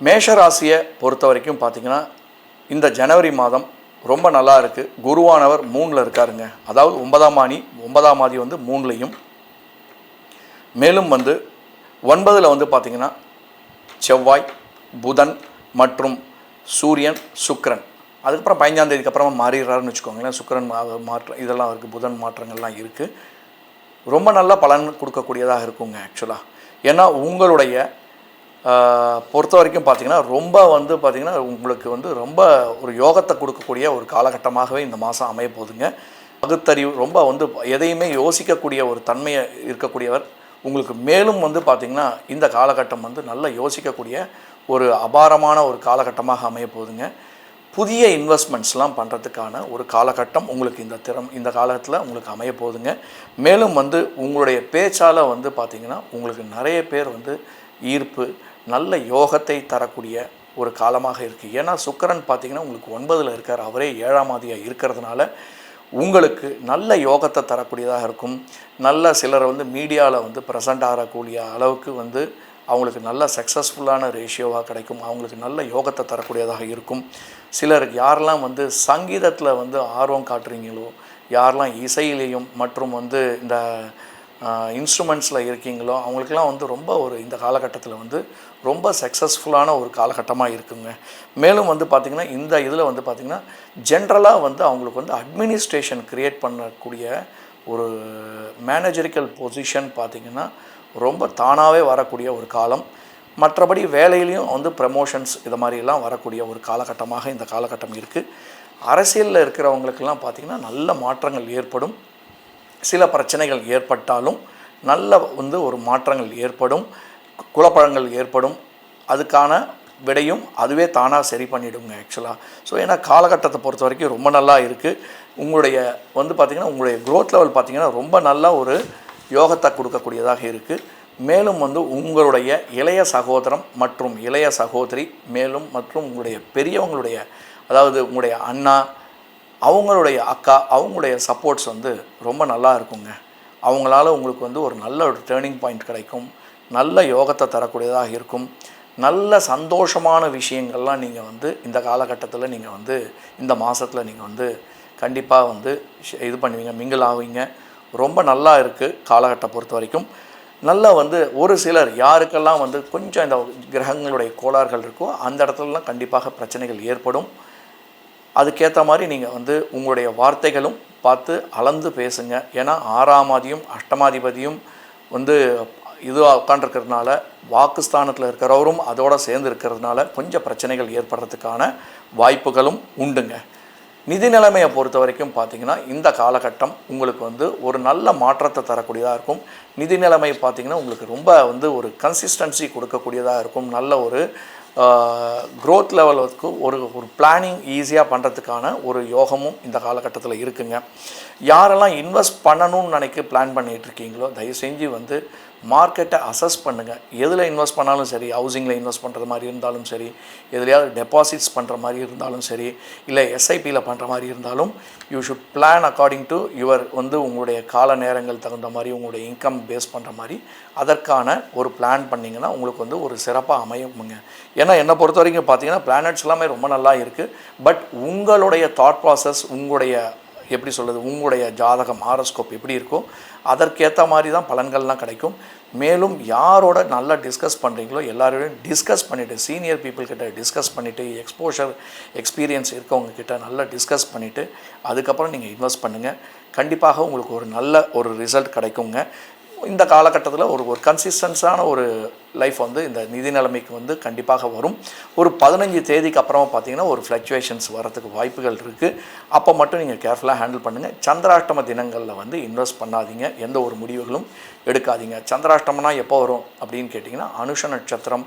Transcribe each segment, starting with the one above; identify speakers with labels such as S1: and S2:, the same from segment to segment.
S1: மேஷராசியை பொறுத்த வரைக்கும் பார்த்தீங்கன்னா இந்த ஜனவரி மாதம் ரொம்ப நல்லா இருக்குது குருவானவர் மூணில் இருக்காருங்க. அதாவது ஒன்பதாம் ஆணி ஒன்பதாம் மாதி வந்து மூணுலையும். மேலும் வந்து ஒன்பதில் வந்து பார்த்திங்கன்னா செவ்வாய் புதன் மற்றும் சூரியன் சுக்ரன் அதுக்கப்புறம் பதினஞ்சாம் தேதிக்கு அப்புறமா மாறிடுறாருன்னு வச்சுக்கோங்களேன். சுக்கரன் மா- மாற்றம் இதெல்லாம் இருக்குது புதன் மாற்றங்கள்லாம் இருக்குது ரொம்ப நல்ல பலன் கொடுக்கக்கூடியதாக இருக்குங்க ஆக்சுவலாக ஏன்னா உங்களுடைய பொறுத்த வரைக்கும் பார்த்தீங்கன்னா ரொம்ப வந்து பார்த்திங்கன்னா உங்களுக்கு வந்து ரொம்ப ஒரு யோகத்தை கொடுக்கக்கூடிய ஒரு காலகட்டமாகவே இந்த மாதம் அமைய போதுங்க பகுத்தறிவு ரொம்ப வந்து எதையுமே யோசிக்கக்கூடிய ஒரு தன்மையை இருக்கக்கூடியவர். உங்களுக்கு மேலும் வந்து பார்த்திங்கன்னா இந்த காலகட்டம் வந்து நல்லா யோசிக்கக்கூடிய ஒரு அபாரமான ஒரு காலகட்டமாக அமைய போகுதுங்க. புதிய இன்வெஸ்ட்மெண்ட்ஸ்லாம் பண்ணுறதுக்கான ஒரு காலகட்டம் உங்களுக்கு இந்த திறம் இந்த காலத்தில் உங்களுக்கு அமைய போகுதுங்க. மேலும் வந்து உங்களுடைய பேச்சால் வந்து பார்த்திங்கன்னா உங்களுக்கு நிறைய பேர் வந்து ஈர்ப்பு நல்ல யோகத்தை தரக்கூடிய ஒரு காலமாக இருக்குது ஏன்னா சுக்கரன் பார்த்திங்கன்னா உங்களுக்கு ஒன்பதில் இருக்கார். அவரே ஏழாம் ஆதியாக இருக்கிறதுனால உங்களுக்கு நல்ல யோகத்தை தரக்கூடியதாக இருக்கும். நல்ல சிலர் வந்து மீடியாவில் வந்து ப்ரெசண்ட் ஆகக்கூடிய அளவுக்கு வந்து அவங்களுக்கு நல்ல சக்ஸஸ்ஃபுல்லான ரேஷியோவாக கிடைக்கும். அவங்களுக்கு நல்ல யோகத்தை தரக்கூடியதாக இருக்கும். சிலருக்கு யாரெல்லாம் வந்து சங்கீதத்தில் வந்து ஆர்வம் காட்டுறீங்களோ யாரெல்லாம் இசையிலையும் மற்றும் வந்து இந்த இன்ஸ்ட்ருமெண்ட்ஸில் இருக்கீங்களோ அவங்களுக்கெல்லாம் வந்து ரொம்ப ஒரு இந்த காலகட்டத்தில் வந்து ரொம்ப சக்ஸஸ்ஃபுல்லான ஒரு காலகட்டமாக இருக்குங்க. மேலும் வந்து பார்த்திங்கன்னா இந்த இதில் வந்து பார்த்திங்கன்னா ஜென்ரலாக வந்து அவங்களுக்கு வந்து அட்மினிஸ்ட்ரேஷன் க்ரியேட் பண்ணக்கூடிய ஒரு மேனேஜரிக்கல் பொசிஷன் பார்த்திங்கன்னா ரொம்ப தானாகவே வரக்கூடிய ஒரு காலம். மற்றபடி வேலையிலையும் வந்து ப்ரமோஷன்ஸ் இது மாதிரிலாம் வரக்கூடிய ஒரு காலகட்டமாக இந்த காலகட்டம் இருக்குது அரசியலில் இருக்கிறவங்களுக்கெல்லாம் பார்த்திங்கன்னா நல்ல மாற்றங்கள் ஏற்படும். சில பிரச்சனைகள் ஏற்பட்டாலும் நல்ல வந்து ஒரு மாற்றங்கள் ஏற்படும். குழப்பங்கள் ஏற்படும். அதுக்கான விடையும் அதுவே தானாக சரி பண்ணிவிடுங்க ஆக்சுவலாக ஸோ ஏன்னா காலகட்டத்தை பொறுத்த வரைக்கும் ரொம்ப நல்லா இருக்குது உங்களுடைய வந்து பார்த்திங்கன்னா உங்களுடைய க்ரோத் லெவல் பார்த்திங்கன்னா ரொம்ப நல்ல ஒரு யோகத்தை கொடுக்கக்கூடியதாக இருக்குது மேலும் வந்து உங்களுடைய இளைய சகோதரம் மற்றும் இளைய சகோதரி மேலும் மற்றும் உங்களுடைய பெரியவங்களுடைய அதாவது உங்களுடைய அண்ணா அவங்களுடைய அக்கா அவங்களுடைய சப்போர்ட்ஸ் வந்து ரொம்ப நல்லா இருக்குங்க. அவங்களால உங்களுக்கு வந்து ஒரு நல்ல ஒரு டேர்னிங் பாயிண்ட் கிடைக்கும். நல்ல யோகத்தை தரக்கூடியதாக இருக்கும். நல்ல சந்தோஷமான விஷயங்கள்லாம் நீங்கள் வந்து இந்த காலகட்டத்தில் நீங்கள் வந்து இந்த மாதத்தில் நீங்கள் வந்து கண்டிப்பாக வந்து இது பண்ணுவீங்க மிங்கிள் ஆவீங்க. ரொம்ப நல்லா இருக்குது காலகட்டம் பொறுத்த வரைக்கும். நல்லா வந்து ஒரு சிலர் யாருக்கெல்லாம் வந்து கொஞ்சம் இந்த கிரகங்களுடைய கோளாறுகள் இருக்கோ அந்த இடத்துலலாம் கண்டிப்பாக பிரச்சனைகள் ஏற்படும். அதுக்கேற்ற மாதிரி நீங்கள் வந்து உங்களுடைய வார்த்தைகளும் பார்த்து அளந்து பேசுங்க. ஏன்னா ஆறாமாதியும் அஷ்டமாதிபதியும் வந்து இதுவாக உட்காண்டிருக்கிறதுனால வாக்குஸ்தானத்தில் இருக்கிறவரும் அதோடு சேர்ந்து இருக்கிறதுனால கொஞ்சம் பிரச்சனைகள் ஏற்படுறதுக்கான வாய்ப்புகளும் உண்டுங்க. நிதி நிலைமையை பொறுத்த வரைக்கும் பார்த்தீங்கன்னா இந்த காலகட்டம் உங்களுக்கு வந்து ஒரு நல்ல மாற்றத்தை தரக்கூடியதாக இருக்கும். நிதி நிலைமை பார்த்தீங்கன்னா உங்களுக்கு ரொம்ப வந்து ஒரு கன்சிஸ்டன்சி கொடுக்கக்கூடியதாக இருக்கும். நல்ல ஒரு க்ரோத் லெவலுக்கு ஒரு ஒரு பிளானிங் ஈஸியாக பண்ணுறதுக்கான ஒரு யோகமும் இந்த காலகட்டத்தில் இருக்குங்க. யாரெல்லாம் இன்வெஸ்ட் பண்ணணும்னு நினைக்க பிளான் பண்ணிகிட்ருக்கீங்களோ தயவு செஞ்சு வந்து மார்க்கெட்டை அசஸ் பண்ணுங்கள் எதில் இன்வெஸ்ட் பண்ணாலும் சரி ஹவுசிங்கில் இன்வெஸ்ட் பண்ணுறது மாதிரி இருந்தாலும் சரி எதுலையாவது டெபாசிட்ஸ் பண்ணுற மாதிரி இருந்தாலும் சரி இல்லை எஸ்ஐபியில் பண்ணுற மாதிரி இருந்தாலும் you should plan according to your வந்து உங்களுடைய கால நேரங்கள் தகுந்த மாதிரி உங்களுடைய இன்கம் பேஸ் பண்ணுற மாதிரி அதற்கான ஒரு பிளான் பண்ணிங்கன்னா உங்களுக்கு வந்து ஒரு சிறப்பாக அமையுங்க ஏன்னா என்னை பொறுத்த வரைக்கும் பார்த்தீங்கன்னா பிளானட்ஸ் எல்லாமே ரொம்ப நல்லா இருக்குது பட் உங்களுடைய தாட் ப்ராசஸ் உங்களுடைய எப்படி சொல்கிறது உங்களுடைய ஜாதகம் ஆரோஸ்கோப் எப்படி இருக்கோ அதற்கேற்ற மாதிரி தான் பலன்கள்லாம் கிடைக்கும். மேலும் யாரோட நல்லா டிஸ்கஸ் பண்ணுறீங்களோ எல்லாரோடையும் டிஸ்கஸ் பண்ணிவிட்டு சீனியர் பீப்புள்கிட்ட டிஸ்கஸ் பண்ணிவிட்டு எக்ஸ்போஷர் எக்ஸ்பீரியன்ஸ் இருக்கவங்கக்கிட்ட நல்லா டிஸ்கஸ் பண்ணிவிட்டு அதுக்கப்புறம் நீங்கள் இன்வெஸ்ட் பண்ணுங்கள் கண்டிப்பாக உங்களுக்கு ஒரு நல்ல ஒரு ரிசல்ட் கிடைக்குங்க. இந்த காலகட்டத்தில் ஒரு ஒரு கன்சிஸ்டன்ஸான ஒரு லைஃப் வந்து இந்த நிதி நிலைமைக்கு வந்து கண்டிப்பாக வரும். ஒரு பதினஞ்சு தேதிக்கு அப்புறமா பார்த்தீங்கன்னா ஒரு ஃப்ளக்சுவேஷன்ஸ் வரதுக்கு வாய்ப்புகள் இருக்குது அப்போ மட்டும் நீங்கள் கேர்ஃபுல்லாக ஹேண்டில் பண்ணுங்கள் சந்திராஷ்டம தினங்களில் வந்து இன்வெஸ்ட் பண்ணாதீங்க. எந்த ஒரு முடிவுகளும் எடுக்காதீங்க. சந்திராஷ்டமனா எப்போ வரும் அப்படின்னு கேட்டிங்கன்னா அனுஷ நட்சத்திரம்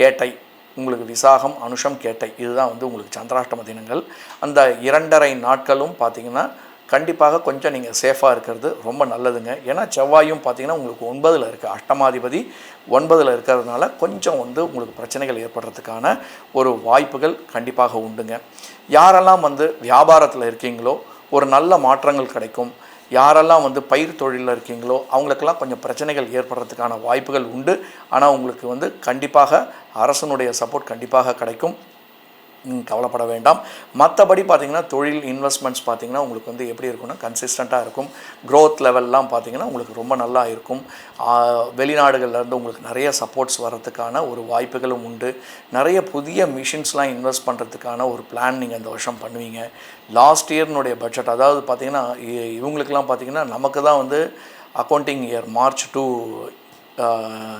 S1: கேட்டை. உங்களுக்கு விசாகம் அனுஷம் கேட்டை. இதுதான் வந்து உங்களுக்கு சந்திராஷ்டம தினங்கள். அந்த இரண்டரை நாட்களும் பார்த்தீங்கன்னா கண்டிப்பாக கொஞ்சம் நீங்கள் சேஃபாக இருக்கிறது ரொம்ப நல்லதுங்க. ஏன்னா செவ்வாயும் பார்த்தீங்கன்னா உங்களுக்கு ஒன்பதில் இருக்குது அஷ்டமாதிபதி ஒன்பதில் இருக்கிறதுனால கொஞ்சம் வந்து உங்களுக்கு பிரச்சனைகள் ஏற்படுறதுக்கான ஒரு வாய்ப்புகள் கண்டிப்பாக உண்டுங்க. யாரெல்லாம் வந்து வியாபாரத்தில் இருக்கீங்களோ ஒரு நல்ல மாற்றங்கள் கிடைக்கும். யாரெல்லாம் வந்து பயிர் தொழிலில் இருக்கீங்களோ அவங்களுக்கெல்லாம் கொஞ்சம் பிரச்சனைகள் ஏற்படுறதுக்கான வாய்ப்புகள் உண்டு. ஆனால் உங்களுக்கு வந்து கண்டிப்பாக அரசனுடைய சப்போர்ட் கண்டிப்பாக கிடைக்கும். கவலைப்பட வேண்டாம். மற்றபடி பார்த்தீங்கன்னா தொழில் இன்வெஸ்ட்மெண்ட்ஸ் பார்த்தீங்கன்னா உங்களுக்கு வந்து எப்படி இருக்கும்னா கன்சிஸ்டண்ட்டாக இருக்கும். க்ரோத் லெவல்லாம் பார்த்தீங்கன்னா உங்களுக்கு ரொம்ப நல்லா இருக்கும். வெளிநாடுகள்லேருந்து இருந்து உங்களுக்கு நிறைய சப்போர்ட்ஸ் வர்றதுக்கான ஒரு வாய்ப்புகளும் உண்டு. நிறைய புதிய மிஷின்ஸ்லாம் இன்வெஸ்ட் பண்ணுறதுக்கான ஒரு பிளான் நீங்கள் இந்த வருஷம் பண்ணுவீங்க. லாஸ்ட் இயர்னுடைய பட்ஜெட் அதாவது பார்த்தீங்கன்னா இ- இவங்களுக்கெல்லாம் பார்த்தீங்கன்னா நமக்கு தான் வந்து அக்கௌண்டிங் இயர் மார்ச் டு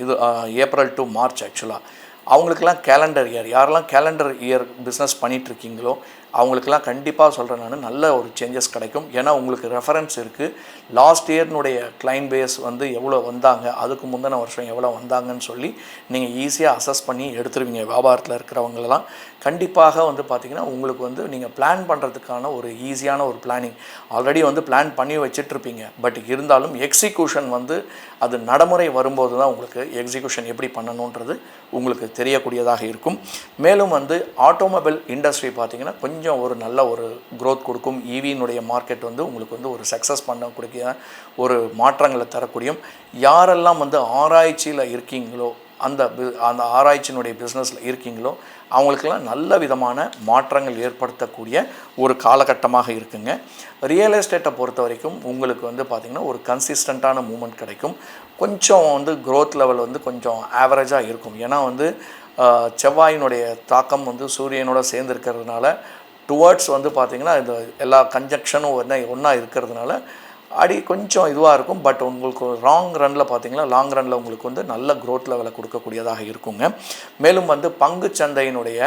S1: இது ஏப்ரல் டு மார்ச் ஆக்சுவலாக அவங்களுக்கெல்லாம் கேலண்டர் இயர் யாரெல்லாம் கேலண்டர் இயர் பிஸ்னஸ் பண்ணிகிட்ருக்கீங்களோ அவங்களுக்கெல்லாம் கண்டிப்பாக சொல்கிறேன் நான். நல்ல ஒரு சேஞ்சஸ் கிடைக்கும். ஏன்னா உங்களுக்கு ரெஃபரன்ஸ் இருக்குது லாஸ்ட் இயர்னுடைய கிளைண்ட் பேஸ் வந்து எவ்வளோ வந்தாங்க அதுக்கு முந்தின வருஷம் எவ்வளோ வந்தாங்கன்னு சொல்லி நீங்கள் ஈஸியாக அசஸ் பண்ணி எடுத்துருவீங்க. வியாபாரத்தில் இருக்கிறவங்களெல்லாம் கண்டிப்பாக வந்து பார்த்திங்கன்னா உங்களுக்கு வந்து நீங்கள் பிளான் பண்ணுறதுக்கான ஒரு ஈஸியான ஒரு பிளானிங் ஆல்ரெடி வந்து பிளான் பண்ணி வச்சிட்ருப்பீங்க பட் இருந்தாலும் எக்ஸிக்யூஷன் வந்து அது நடைமுறை வரும்போது தான் உங்களுக்கு எக்ஸிக்யூஷன் எப்படி பண்ணணுன்றது உங்களுக்கு தெரியக்கூடியதாக இருக்கும். மேலும் வந்து ஆட்டோமொபைல் இண்டஸ்ட்ரி பார்த்திங்கன்னா கொஞ்சம் ஒரு நல்ல ஒரு க்ரோத் கொடுக்கும். E ஈவியினுடைய மார்க்கெட் வந்து உங்களுக்கு வந்து ஒரு சக்ஸஸ் பண்ணக்கூடிய ஒரு மாற்றங்களை தரக்கூடியும். யாரெல்லாம் வந்து ஆராய்ச்சியில் இருக்கீங்களோ அந்த அந்த ஆராய்ச்சியினுடைய பிஸ்னஸில் இருக்கீங்களோ அவங்களுக்கெல்லாம் நல்ல விதமான மாற்றங்கள் ஏற்படுத்தக்கூடிய ஒரு காலகட்டமாக இருக்குங்க. ரியல் எஸ்டேட்டை பொறுத்த வரைக்கும் உங்களுக்கு வந்து பார்த்திங்கன்னா ஒரு கன்சிஸ்டண்ட்டான மூமெண்ட் கிடைக்கும். கொஞ்சம் வந்து க்ரோத் லெவல் வந்து கொஞ்சம் ஆவரேஜாக இருக்கும். ஏன்னா வந்து செவ்வாயினுடைய தாக்கம் வந்து சூரியனோட சேர்ந்து இருக்கிறதுனால டுவர்ட்ஸ் வந்து பார்த்திங்கன்னா இந்த எல்லா கன்ஜக்ஷனும் ஒன்றா ஒன்றா இருக்கிறதுனால அடி கொஞ்சம் இதுவாக இருக்கும் பட் உங்களுக்கு ராங் ரனில் பார்த்தீங்கன்னா லாங் ரனில் உங்களுக்கு வந்து நல்ல க்ரோத் லெவலை கொடுக்கக்கூடியதாக இருக்குங்க. மேலும் வந்து பங்கு சந்தையினுடைய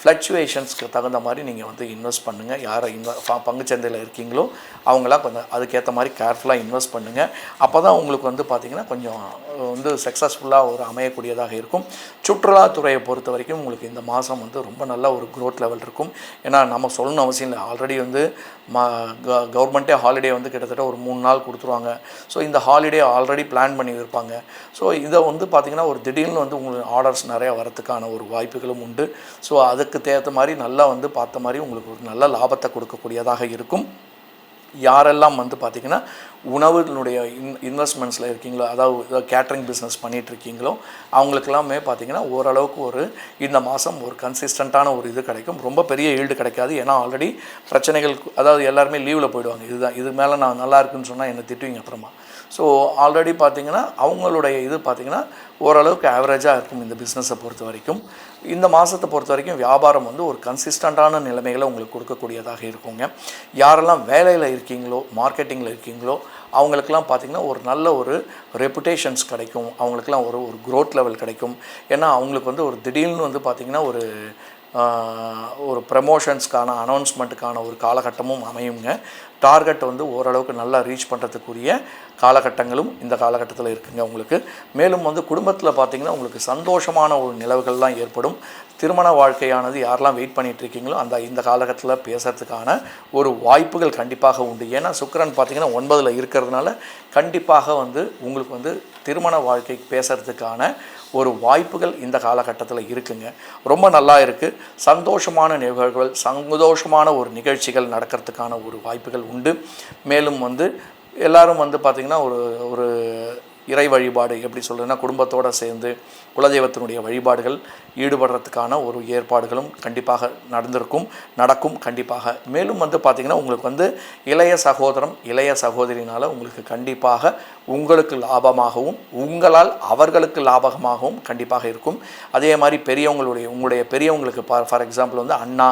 S1: ஃப்ளக்சுவேஷன்ஸ்க்கு தகுந்த மாதிரி நீங்கள் வந்து இன்வெஸ்ட் பண்ணுங்கள் யாரை இன்வெ பங்கு சந்தையில் இருக்கீங்களோ அவங்களாம் கொஞ்சம் அதுக்கேற்ற மாதிரி கேர்ஃபுல்லாக இன்வெஸ்ட் பண்ணுங்கள் அப்போ தான் உங்களுக்கு வந்து பார்த்திங்கன்னா கொஞ்சம் வந்து சக்ஸஸ்ஃபுல்லாக ஒரு அமையக்கூடியதாக இருக்கும். சுற்றுலாத்துறையை பொறுத்த வரைக்கும் உங்களுக்கு இந்த மாதம் வந்து ரொம்ப நல்ல ஒரு க்ரோத் லெவல் இருக்கும். ஏன்னா நம்ம சொல்லணும் அவசியம் இல்லை. ஆல்ரெடி வந்து ம கவர்மெண்ட்டே ஹாலிடே வந்து கிட்டத்தட்ட ஒரு மூணு நாள் கொடுத்துருவாங்க. ஸோ இந்த ஹாலிடே ஆல்ரெடி பிளான் பண்ணி இருப்பாங்க ஸோ இதை வந்து பார்த்திங்கன்னா ஒரு திடீர்னு வந்து உங்களுக்கு ஆர்டர்ஸ் நிறையா வரத்துக்கான ஒரு வாய்ப்புகளும் உண்டு. ஸோ அதுக்கு தேர்த்த மாதிரி நல்லா வந்து பார்த்த மாதிரி உங்களுக்கு ஒரு நல்ல லாபத்தை கொடுக்கக்கூடியதாக இருக்கும். யாரெல்லாம் வந்து பார்த்திங்கன்னா உணவுனுடைய இன் இன்வெஸ்ட்மெண்ட்ஸில் இருக்கீங்களோ அதாவது கேட்ரிங் பிஸ்னஸ் இருக்கீங்களோ அவங்களுக்கெல்லாமே பார்த்திங்கன்னா ஓரளவுக்கு ஒரு இந்த மாதம் ஒரு கன்சிஸ்டண்ட்டான ஒரு இது கிடைக்கும். ரொம்ப பெரிய ஈல்டு கிடைக்காது. ஏன்னா ஆல்ரெடி பிரச்சனைகள் அதாவது எல்லாருமே லீவில் போயிடுவாங்க. இதுதான் இது மேலே நான் நல்லா இருக்குன்னு சொன்னால் என்னை திட்டுவீங்க அப்புறமா? ஸோ ஆல்ரெடி பார்த்திங்கன்னா அவங்களுடைய இது பார்த்தீங்கன்னா ஓரளவுக்கு ஆவரேஜாக இருக்கும் இந்த பிஸ்னஸை பொறுத்த வரைக்கும் இந்த மாதத்தை பொறுத்த வரைக்கும் வியாபாரம் வந்து ஒரு கன்சிஸ்டண்ட்டான நிலைமைகளை உங்களுக்கு கொடுக்கக்கூடியதாக இருக்குங்க. யாரெல்லாம் வேலையில் இருக்கீங்களோ மார்க்கெட்டிங்கில் இருக்கீங்களோ அவங்களுக்கெல்லாம் பார்த்திங்கன்னா ஒரு நல்ல ஒரு ரெப்புடேஷன்ஸ் கிடைக்கும். அவங்களுக்கெல்லாம் ஒரு ஒரு க்ரோத் லெவல் கிடைக்கும். ஏன்னா அவங்களுக்கு வந்து ஒரு திடீர்னு வந்து பார்த்திங்கன்னா ஒரு ஒரு ப்ரமோஷன்ஸ்க்கான அனௌன்ஸ்மெண்ட்டுக்கான ஒரு காலகட்டமும் அமையுங்க. டார்கெட் வந்து ஓரளவுக்கு நல்லா ரீச் பண்ணுறதுக்குரிய காலகட்டங்களும் இந்த காலகட்டத்தில் இருக்குங்க உங்களுக்கு. மேலும் வந்து குடும்பத்தில் பார்த்திங்கன்னா உங்களுக்கு சந்தோஷமான ஒரு நிலவுகள்லாம் ஏற்படும். திருமண வாழ்க்கையானது யாரெல்லாம் வெயிட் பண்ணிகிட்ருக்கீங்களோ அந்த இந்த காலகட்டத்தில் பேசுகிறதுக்கான ஒரு வாய்ப்புகள் கண்டிப்பாக உண்டு. ஏன்னா சுக்கரன் பார்த்திங்கன்னா ஒன்பதில் இருக்கிறதுனால கண்டிப்பாக வந்து உங்களுக்கு வந்து திருமண வாழ்க்கை பேசுகிறதுக்கான ஒரு வாய்ப்புகள் இந்த காலகட்டத்தில் இருக்குங்க. ரொம்ப நல்லா இருக்குது சந்தோஷமான நிகழ்வுகள் சந்தோஷமான ஒரு நிகழ்ச்சிகள் நடக்கிறதுக்கான ஒரு வாய்ப்புகள் உண்டு. மேலும் வந்து எல்லாரும் வந்து பார்த்திங்கன்னா ஒரு ஒரு இறை வழிபாடு எப்படி சொல்கிறதுன்னா குடும்பத்தோடு சேர்ந்து குலதெய்வத்தினுடைய வழிபாடுகள் ஈடுபடுறதுக்கான ஒரு ஏற்பாடுகளும் கண்டிப்பாக நடந்திருக்கும் நடக்கும் கண்டிப்பாக. மேலும் வந்து பார்த்திங்கன்னா உங்களுக்கு வந்து இளைய சகோதரம் இளைய சகோதரினால் உங்களுக்கு கண்டிப்பாக உங்களுக்கு லாபமாகவும் உங்களால் அவர்களுக்கு லாபகமாகவும் கண்டிப்பாக இருக்கும். அதே மாதிரி பெரியவங்களுடைய உங்களுடைய பெரியவங்களுக்கு ஃபார் எக்ஸாம்பிள் வந்து அண்ணா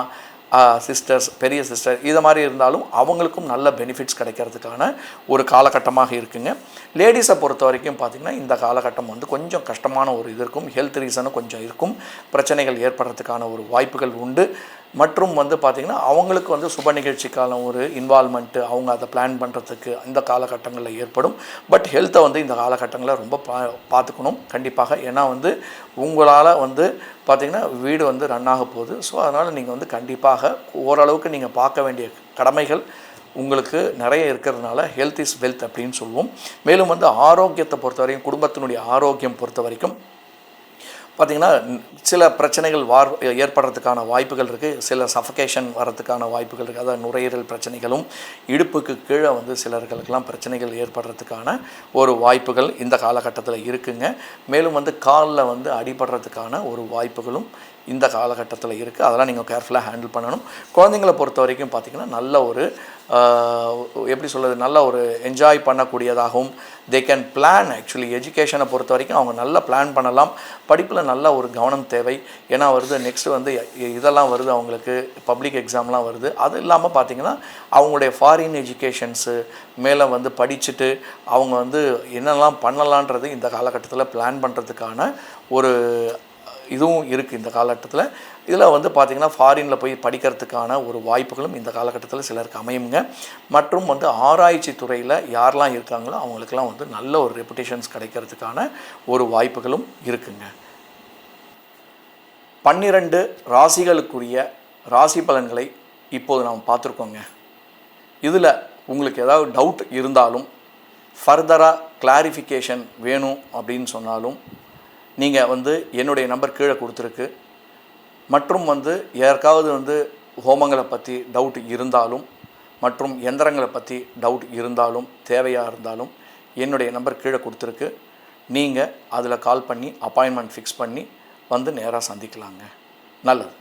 S1: சிஸ்டர்ஸ் பெரிய சிஸ்டர் இது மாதிரி இருந்தாலும் அவங்களுக்கும் நல்ல பெனிஃபிட்ஸ் கிடைக்கிறதுக்கான ஒரு காலகட்டமாக இருக்குங்க. லேடிஸை பொறுத்த வரைக்கும் பார்த்திங்கன்னா இந்த காலகட்டம் வந்து கொஞ்சம் கஷ்டமான ஒரு இது இருக்கும். ஹெல்த் ரீசனும் கொஞ்சம் இருக்கும். பிரச்சனைகள் ஏற்படுறதுக்கான ஒரு வாய்ப்புகள் உண்டு. மற்றும் வந்து பார்த்திங்கன்னா அவங்களுக்கு வந்து சுப நிகழ்ச்சிக்கான ஒரு இன்வால்மெண்ட்டு அவங்க அதை பிளான் பண்ணுறதுக்கு அந்த காலகட்டங்களில் ஏற்படும். பட் ஹெல்த்தை வந்து இந்த காலகட்டங்களில் ரொம்ப பா பார்த்துக்கணும் கண்டிப்பாக. ஏன்னா வந்து உங்களால் வந்து பார்த்திங்கன்னா வீடு வந்து ரன் ஆக போகுது. ஸோ அதனால் நீங்கள் வந்து கண்டிப்பாக ஓரளவுக்கு நீங்கள் பார்க்க வேண்டிய கடமைகள் உங்களுக்கு நிறைய இருக்கிறதுனால ஹெல்த் இஸ் வெல்த் அப்படின்னு சொல்லுவோம். மேலும் வந்து ஆரோக்கியத்தை பொறுத்த வரைக்கும் குடும்பத்தினுடைய ஆரோக்கியம் பொறுத்த வரைக்கும் பார்த்திங்கன்னா சில பிரச்சனைகள் வார் ஏற்படுறதுக்கான வாய்ப்புகள் இருக்குது சில சஃபகேஷன் வரதுக்கான வாய்ப்புகள் இருக்குது அதாவது நுரையீரல் பிரச்சனைகளும் இடுப்புக்கு கீழே வந்து சிலர்களுக்கெல்லாம் பிரச்சனைகள் ஏற்படுறதுக்கான ஒரு வாய்ப்புகள் இந்த காலகட்டத்தில் இருக்குங்க. மேலும் வந்து காலில் வந்து அடிபடுறதுக்கான ஒரு வாய்ப்புகளும் இந்த காலகட்டத்தில் இருக்குது அதெல்லாம் நீங்கள் கேர்ஃபுல்லாக ஹேண்டில் பண்ணணும். குழந்தைங்களை பொறுத்த வரைக்கும் பார்த்திங்கன்னா நல்ல ஒரு எப்படி சொல்கிறது நல்ல ஒரு என்ஜாய் பண்ணக்கூடியதாகவும் தே கேன் பிளான் ஆக்சுவலி எஜுகேஷனை பொறுத்த வரைக்கும் அவங்க நல்லா பிளான் பண்ணலாம். படிப்பில் நல்ல ஒரு கவனம் தேவை. ஏன்னா வருது நெக்ஸ்ட் வந்து இதெல்லாம் வருது அவங்களுக்கு பப்ளிக் எக்ஸாம்லாம் வருது. அது இல்லாமல் பார்த்தீங்கன்னா அவங்களுடைய ஃபாரின் எஜுகேஷன்ஸு மேலே வந்து படிச்சுட்டு அவங்க வந்து என்னெல்லாம் பண்ணலான்றது இந்த காலகட்டத்தில் பிளான் பண்ணுறதுக்கான ஒரு இதுவும் இருக்குது இந்த காலகட்டத்தில். இதில் வந்து பார்த்திங்கன்னா ஃபாரினில் போய் படிக்கிறதுக்கான ஒரு வாய்ப்புகளும் இந்த காலகட்டத்தில் சிலருக்கு அமையுங்க. மற்றும் வந்து ஆராய்ச்சி துறையில் யாரெல்லாம் இருக்காங்களோ அவங்களுக்கெல்லாம் வந்து நல்ல ஒரு ரெப்புடேஷன்ஸ் கிடைக்கிறதுக்கான ஒரு வாய்ப்புகளும் இருக்குங்க. பன்னிரண்டு ராசிகளுக்குரிய ராசி பலன்களை இப்போது நாம் பார்த்துருக்கோங்க. இதில் உங்களுக்கு ஏதாவது டவுட் இருந்தாலும் ஃபர்தராக கிளாரிஃபிகேஷன் வேணும் அப்படின்னு சொன்னாலும் நீங்கள் வந்து என்னுடைய நம்பர் கீழே கொடுத்துருக்கு. மற்றும் வந்து யாருக்காவது வந்து ஹோமங்களை பற்றி டவுட் இருந்தாலும் மற்றும் எந்திரங்களை பற்றி டவுட் இருந்தாலும் தேவையாக இருந்தாலும் என்னுடைய நம்பர் கீழே கொடுத்துருக்கு. நீங்கள் அதில் கால் பண்ணி அப்பாயின்மெண்ட் ஃபிக்ஸ் பண்ணி வந்து நேராக சந்திக்கலாங்க. நல்லது.